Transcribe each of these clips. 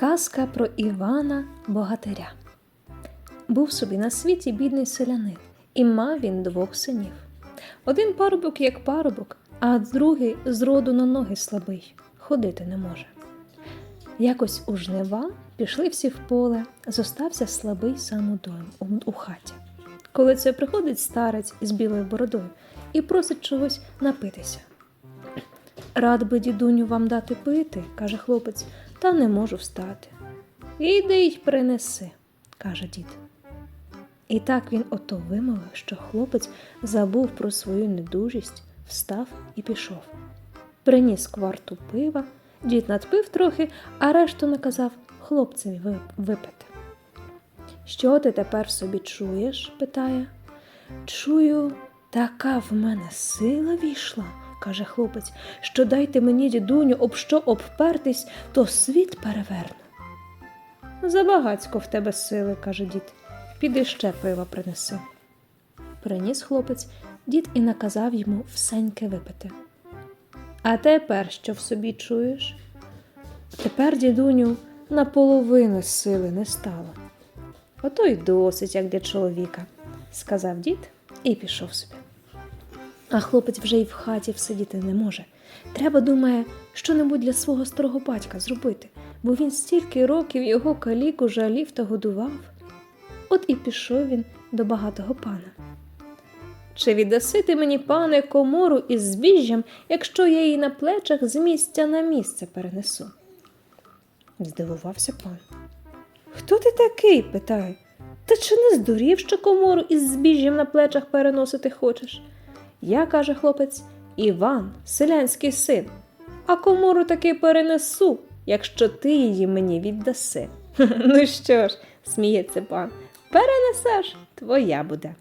Казка про Івана Богатиря. Був собі на світі бідний селянин, і мав він двох синів. Один парубок як парубок, а другий з роду на ноги слабий, ходити не може. Якось у жнива пішли всі в поле, зостався слабий сам удома у, у хаті. Коли це приходить старець із білою бородою і просить чогось напитися. Рад би, дідуню, вам дати пити, каже хлопець, та не можу встати. Іди й принеси, каже дід. І так він ото вимовив, що хлопець забув про свою недужість, встав і пішов. Приніс кварту пива, дід надпив трохи, а решту наказав хлопцеві випити. Що ти тепер собі чуєш? питає. Чую, така в мене сила війшла, каже хлопець, що дайте мені, дідуню, об що обпертись, то світ переверну. Забагацько в тебе сили, каже дід. Піди ще пива принеси. Приніс хлопець, дід і наказав йому всеньке випити. А тепер що в собі чуєш? Тепер, дідуню, наполовину сили не стало. Ото й досить, як для чоловіка, сказав дід і пішов собі. А хлопець вже й в хаті всидіти не може. Треба, думає, що-небудь для свого старого батька зробити, бо він стільки років його каліку жалів та годував. От і пішов він до багатого пана. Чи віддаси ти мені, пане, комору із збіжжям, якщо я її на плечах з місця на місце перенесу? Здивувався пан. Хто ти такий? питає. Та чи не здурів, що комору із збіжжям на плечах переносити хочеш? Я, каже хлопець, Іван, селянський син, а комору таки перенесу, якщо ти її мені віддаси. Ну що ж, сміється пан, перенесеш, твоя буде.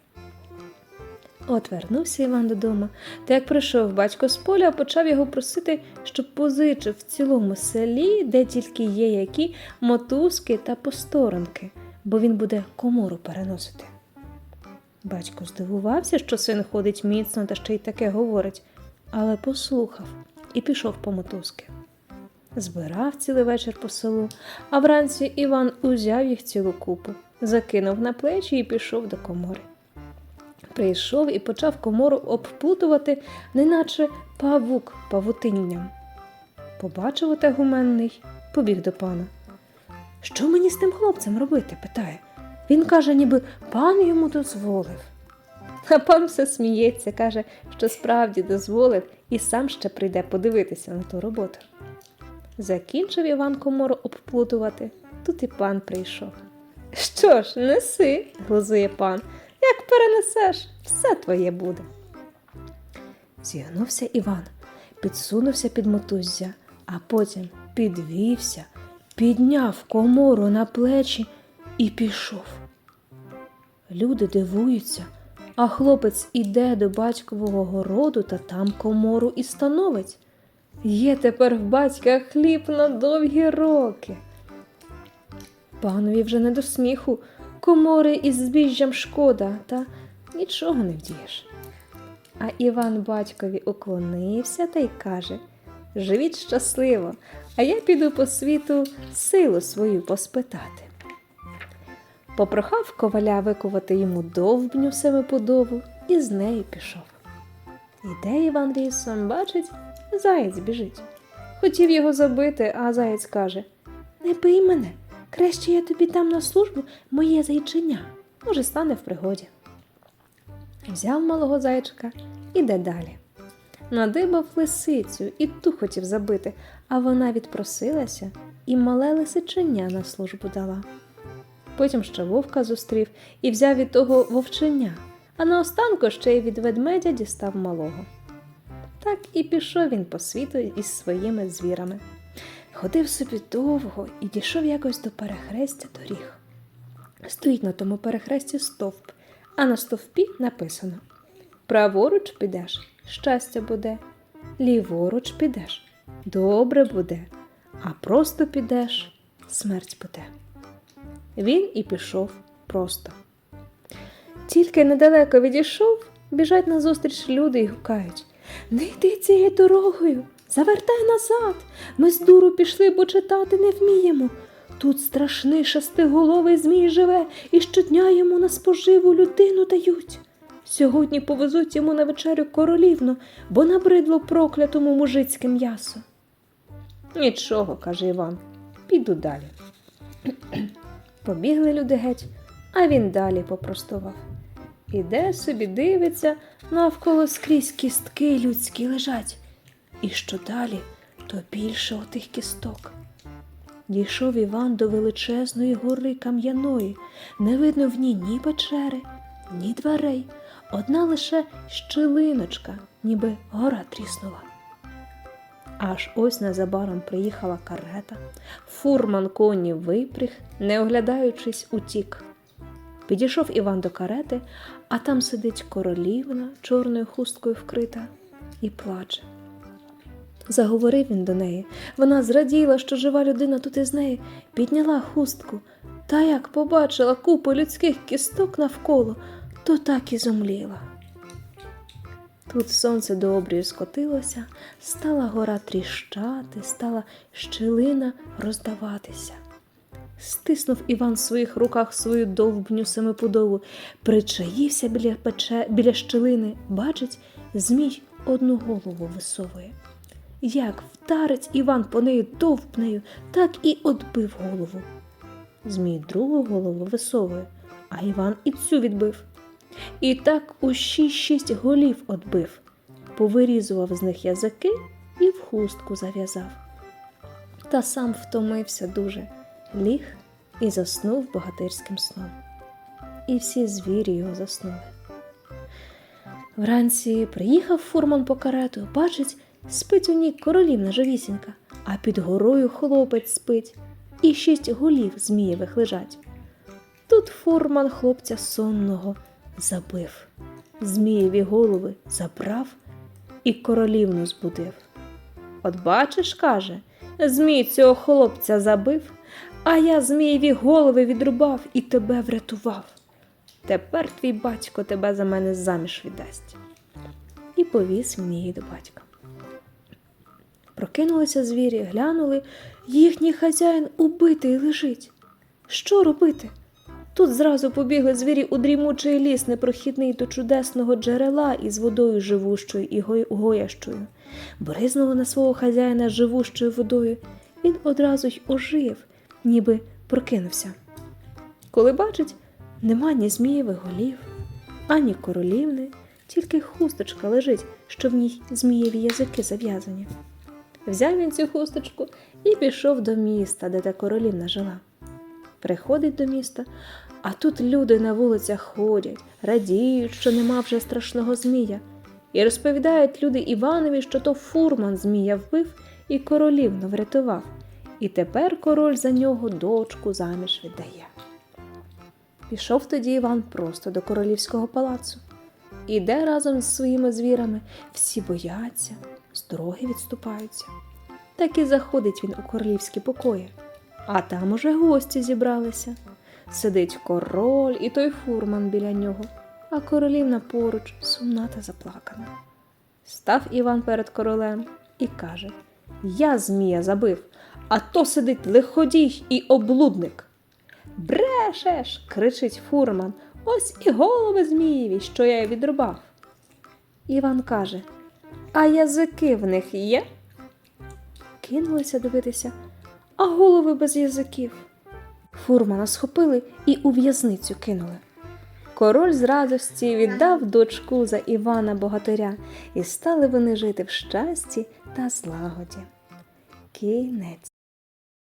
От вернувся Іван додому, та як прийшов батько з поля, почав його просити, щоб позичив в цілому селі, де тільки є які мотузки та посторонки, бо він буде комору переносити. Батько здивувався, що син ходить міцно та ще й таке говорить, але послухав і пішов по мотузки. Збирав цілий вечір по селу, а вранці Іван узяв їх цілу купу, закинув на плечі і пішов до комори. Прийшов і почав комору обплутувати, неначе павук павутинням. Побачив оте гуменний, побіг до пана. Що мені з тим хлопцем робити? питає. Він каже, ніби пан йому дозволив. А пан все сміється, каже, що справді дозволив і сам ще прийде подивитися на ту роботу. Закінчив Іван комору обплутувати, тут і пан прийшов. Що ж, неси, глузує пан, як перенесеш, все твоє буде. Зігнувся Іван, підсунувся під мотуззя, а потім підвівся, підняв комору на плечі і пішов. Люди дивуються, а хлопець іде до батькового городу та там комору і становить. Є тепер в батька хліб на довгі роки. Панові вже не до сміху, комори із збіжжям шкода, та нічого не вдієш. А Іван батькові уклонився та й каже Живіть щасливо, а я піду по світу силу свою поспитати. Попрохав коваля викувати йому довбню семипудову і з нею пішов. Іде Іван лісом, бачить, заєць біжить. Хотів його забити, а заєць каже Не бий мене, краще я тобі дам на службу моє зайчиня. Може, стане в пригоді. Взяв малого зайчика, іде далі. Надибав лисицю і ту хотів забити, а вона відпросилася і мале лисиченя на службу дала. Потім ще вовка зустрів і взяв від того вовченя, а наостанку ще й від ведмедя дістав малого. Так і пішов він по світу із своїми звірами. Ходив собі довго і дійшов якось до перехрестя доріг. Стоїть на тому перехресті стовп, а на стовпі написано: Праворуч підеш, щастя буде, ліворуч підеш, добре буде, а просто підеш, смерть буде. Він і пішов просто. Тільки недалеко відійшов, біжать назустріч люди і гукають Не йди цією дорогою, завертай назад. Ми з дуру пішли, бо читати не вміємо. Тут страшний шестиголовий змій живе, і щодня йому на споживу людину дають. Сьогодні повезуть йому на вечерю королівну, бо набридло проклятому мужицьке м'ясо. Нічого, каже Іван, піду далі. Побігли люди геть, а він далі попростував. Іде собі, дивиться, навколо скрізь кістки людські лежать. І що далі, то більше отих кісток. Дійшов Іван до величезної гори кам'яної, не видно в ній ні печери, ні дверей, одна лише щілиночка, ніби гора тріснула. Аж ось незабаром приїхала карета, фурман коні випріг, не оглядаючись, утік. Підійшов Іван до карети, а там сидить королівна, чорною хусткою вкрита, і плаче. Заговорив він до неї. Вона зраділа, що жива людина тут із неї, підняла хустку, та як побачила купу людських кісток навколо, то так і зумліла. Тут сонце до обрію скотилося, стала гора тріщати, стала щілина роздаватися. Стиснув Іван в своїх руках свою довбню семипудову, причаївся біля, пече, біля щілини, бачить, змій одну голову висовує. Як вдарить Іван по неї довбнею, так і отбив голову. Змій другу голову висовує, а Іван і цю відбив. І так усі шість голів отбив, повирізував з них язики і в хустку зав'язав. Та сам втомився дуже, ліг і заснув богатирським сном. І всі звірі його заснули. Вранці приїхав фурман по карету, бачить, спить у ній королівна живісінька, а під горою хлопець спить, і шість голів змієвих лежать. Тут фурман хлопця сонного забив, змієві голови забрав і королівну збудив. От бачиш, каже, змій цього хлопця забив, а я змієві голови відрубав і тебе врятував. Тепер твій батько тебе за мене заміж віддасть. І повіз її до батька. Прокинулися звірі, глянули, їхній хазяїн убитий лежить. Що робити? Тут зразу побігли звірі у дрімучий ліс непрохідний до чудесного джерела із водою живущою і гоящою. Бризнули на свого хазяїна живущою водою. Він одразу й ожив, ніби прокинувся. Коли бачить, нема ні змієвих голів, ані королівни, тільки хусточка лежить, що в ній змієві язики зав'язані. Взяв він цю хусточку і пішов до міста, де та королівна жила. Приходить до міста, а тут люди на вулицях ходять, радіють, що нема вже страшного змія, і розповідають люди Іванові, що то фурман змія вбив і королівну врятував, і тепер король за нього дочку заміж віддає. Пішов тоді Іван просто до королівського палацу. Іде разом з своїми звірами, всі бояться, з дороги відступаються. Так і заходить він у королівські покої, а там уже гості зібралися. Сидить король і той фурман біля нього, а королівна поруч сумна та заплакана. Став Іван перед королем і каже: Я змія забив, а то сидить лиходій і облудник. Брешеш. кричить фурман. Ось і голови змієві, що я відрубав. Іван каже: А язики в них є? Кинулися дивитися, а голови без язиків. Фурмана схопили і у в'язницю кинули. Король з радості віддав дочку за Івана Богатиря, і стали вони жити в щасті та злагоді. Кінець.